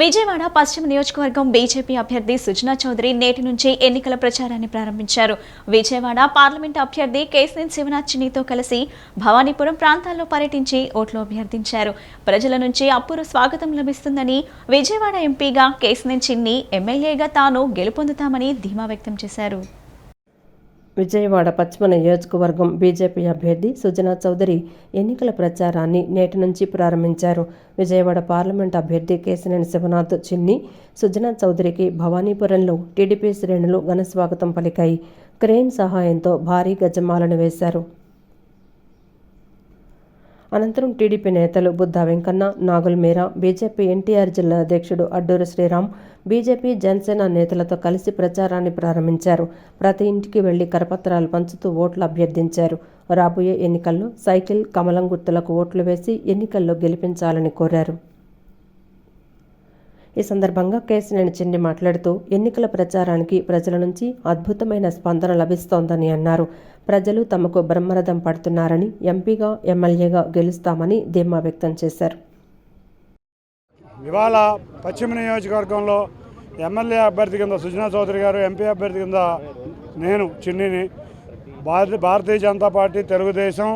విజయవాడ పశ్చిమ నియోజకవర్గం బీజేపీ అభ్యర్థి సుజనా చౌదరి నేటి నుంచి ఎన్నికల ప్రచారాన్ని ప్రారంభించారు. విజయవాడ పార్లమెంట్ అభ్యర్థి కేసినేని శివనాథ్ చిన్నితో కలిసి భవానీపురం ప్రాంతాల్లో పర్యటించి ఓట్లు అభ్యర్థించారు. ప్రజల నుంచి అప్పురు స్వాగతం లభిస్తుందని విజయవాడ ఎంపీగా కేసినేని చిన్ని ఎమ్మెల్యేగా తాను గెలుపొందుతామని ధీమా వ్యక్తం చేశారు. విజయవాడ పశ్చిమ నియోజకవర్గం బీజేపీ అభ్యర్థి సుజనా చౌదరి ఎన్నికల ప్రచారాన్ని నేటి నుంచి ప్రారంభించారు. విజయవాడ పార్లమెంట్ అభ్యర్థి కేశినేని శివనాథ్ చిన్ని సుజనా చౌదరికి భవానీపురంలో టీడీపీ శ్రేణులు ఘన స్వాగతం పలికాయి. క్రేన్ సహాయంతో భారీ గజమాలను వేశారు. అనంతరం టీడీపీ నేతలు బుద్ధా వెంకన్న నాగుల్ మీరా బీజేపీ ఎన్టీఆర్ జిల్లా అధ్యక్షుడు అడ్డూరు శ్రీరామ్ బీజేపీ జనసేన నేతలతో కలిసి ప్రచారాన్ని ప్రారంభించారు. ప్రతి ఇంటికి వెళ్ళి కరపత్రాలు పంచుతూ ఓట్లు అభ్యర్థించారు. రాబోయే ఎన్నికల్లో సైకిల్ కమలం గుర్తులకు ఓట్లు వేసి ఎన్నికల్లో గెలిపించాలని కోరారు. ఈ సందర్భంగా కేసినేని చిన్ని మాట్లాడుతూ ఎన్నికల ప్రచారానికి ప్రజల నుంచి అద్భుతమైన స్పందన లభిస్తోందని అన్నారు. ప్రజలు తమకు బ్రహ్మరథం పడుతున్నారని ఎంపీగా ఎమ్మెల్యేగా గెలుస్తామని ధీమా వ్యక్తం చేశారు. ఇవాళ పశ్చిమ నియోజకవర్గంలో ఎమ్మెల్యే అభ్యర్థి కింద సుజనా చౌదరి గారు ఎంపీ అభ్యర్థి కింద నేను చిన్నిని భారత భారతీయ జనతా పార్టీ తెలుగుదేశం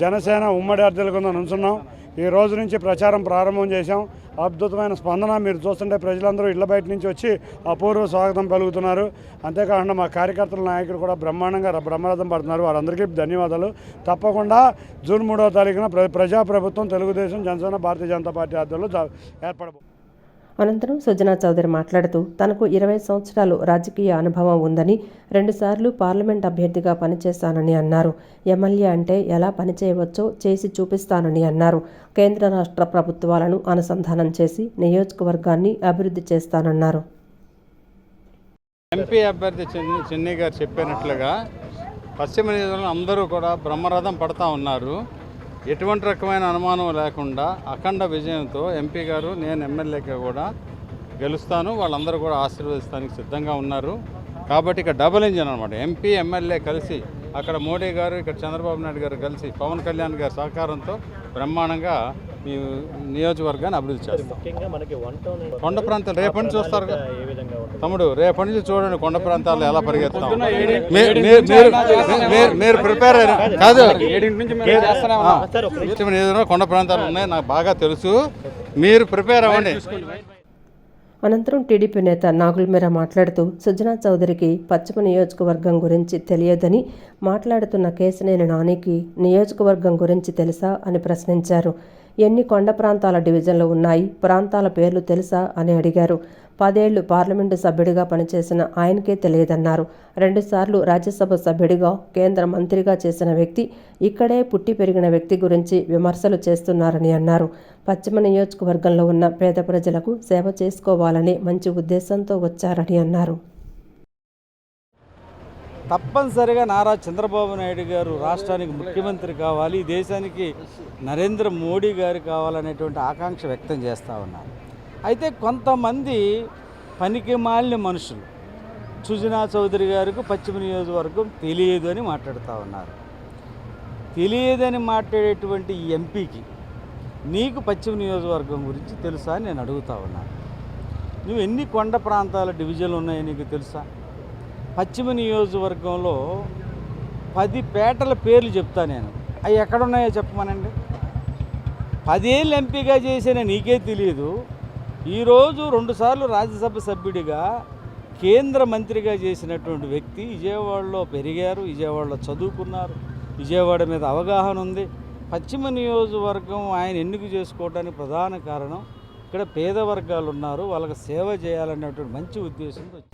జనసేన ఉమ్మడి అభ్యర్థుల కింద నుంచున్నాం. ఈ రోజు నుంచి ప్రచారం ప్రారంభం చేశాం. అద్భుతమైన స్పందన మీరు చూస్తుంటే ప్రజలందరూ ఇళ్ళ బయట నుంచి వచ్చి అపూర్వ స్వాగతం పలుకుతున్నారు. అంతేకాకుండా మా కార్యకర్తల నాయకులు కూడా బ్రహ్మాండంగా బ్రహ్మరథం పడుతున్నారు. వారందరికీ ధన్యవాదాలు. తప్పకుండా జూన్ మూడవ తారీఖున ప్ర ప్రజాప్రభుత్వం తెలుగుదేశం జనసేన భారతీయ జనతా పార్టీ ఆధ్వర్యంలో ఏర్పడబో అనంతరం సుజనా చౌదరి మాట్లాడుతూ తనకు ఇరవై సంవత్సరాలు రాజకీయ అనుభవం ఉందని రెండుసార్లు పార్లమెంట్ అభ్యర్థిగా పనిచేస్తానని అన్నారు. ఎమ్మెల్యే అంటే ఎలా పనిచేయవచ్చో చేసి చూపిస్తానని అన్నారు. కేంద్ర రాష్ట్ర ప్రభుత్వాలను అనుసంధానం చేసి నియోజకవర్గాన్ని అభివృద్ధి చేస్తానన్నారు. ఎంపీ అభ్యర్థి చెన్నై గారు చెప్పినట్లుగా పశ్చిమ నియోజకవర్గంలో అందరూ కూడా బ్రహ్మరథం పడతా ఉన్నారు. ఎటువంటి రకమైన అనుమానం లేకుండా అఖండ విజయంతో ఎంపీ గారు నేను ఎమ్మెల్యేగా కూడా గెలుస్తాను. వాళ్ళందరూ కూడా ఆశీర్వదిస్తానికి సిద్ధంగా ఉన్నారు. కాబట్టి ఇక డబుల్ ఇంజిన్ అనమాట ఎంపీ ఎమ్మెల్యే కలిసి అక్కడ మోడీ గారు ఇక్కడ చంద్రబాబు నాయుడు గారు కలిసి పవన్ కళ్యాణ్ గారి సహకారంతో బ్రహ్మాండంగా ఈ నియోజకవర్గాన్ని అభివృద్ధి చేస్తాం ముఖ్యంగా మనకి వన్ టౌన్ కొండ ప్రాంతాలు రేపటి నుంచి చూస్తారు తమ్ముడు రేపటి నుంచి చూడండి కొండ ప్రాంతాల్లో ఎలా పరిగెత్తాం మీ- మీ- మీరు మీరు- మీరు ప్రిపేర్ అయిన కాదు నియోజకవర్గంలో కొండ ప్రాంతాలు ఉన్నాయి నాకు బాగా తెలుసు. మీరు ప్రిపేర్ అవ్వండి. అనంతరం టీడీపీ నేత నాగుల్మీర మాట్లాడుతూ సుజనా చౌదరికి పశ్చిమ నియోజకవర్గం గురించి తెలియదని మాట్లాడుతున్న కేసినేని నానికి నియోజకవర్గం గురించి తెలుసా? అని ప్రశ్నించారు. ఎన్ని కొండ ప్రాంతాల డివిజన్లు ఉన్నాయి? ప్రాంతాల పేర్లు తెలుసా? అని అడిగారు. పదేళ్ళు పార్లమెంటు సభ్యుడిగా పనిచేసిన ఆయనకే తెలియదన్నారు. రెండుసార్లు రాజ్యసభ సభ్యుడిగా కేంద్ర మంత్రిగా చేసిన వ్యక్తి ఇక్కడే పుట్టి పెరిగిన వ్యక్తి గురించి విమర్శలు చేస్తున్నారని అన్నారు. పశ్చిమ నియోజకవర్గంలో ఉన్న పేద ప్రజలకు సేవ చేసుకోవాలని మంచి ఉద్దేశంతో వచ్చారని అన్నారు. తప్పనిసరిగా నారా చంద్రబాబు నాయుడు గారు రాష్ట్రానికి ముఖ్యమంత్రి కావాలి ఈ దేశానికి నరేంద్ర మోడీ గారు కావాలనేటువంటి ఆకాంక్ష వ్యక్తం చేస్తూ ఉన్నారు. అయితే కొంతమంది పనికి మాలిన మనుషులు సుజనా చౌదరి గారికి పశ్చిమ నియోజకవర్గం తెలియదు అని మాట్లాడుతూ ఉన్నారు. తెలియదని మాట్లాడేటువంటి ఈ ఎంపీకి నీకు పశ్చిమ నియోజకవర్గం గురించి తెలుసా అని నేను అడుగుతా ఉన్నాను నువ్వు ఎన్ని కొండ ప్రాంతాల డివిజన్లు ఉన్నాయో నీకు తెలుసా? పశ్చిమ నియోజకవర్గంలో పది పేటల పేర్లు చెప్తా నేను. అవి ఎక్కడున్నాయో చెప్పమనండి. పదేళ్ళు ఎంపీగా చేసిన నీకే తెలియదు ఈరోజు రెండుసార్లు రాజ్యసభ సభ్యుడిగా కేంద్ర మంత్రిగా చేసినటువంటి వ్యక్తి విజయవాడలో పెరిగారు విజయవాడలో చదువుకున్నారు విజయవాడ మీద అవగాహన ఉంది. పశ్చిమ నియోజకవర్గం ఆయన ఎన్నిక చేసుకోవడానికి ప్రధాన కారణం ఇక్కడ పేద వర్గాలు ఉన్నారు వాళ్ళకి సేవ చేయాలనేటువంటి మంచి ఉద్దేశంతో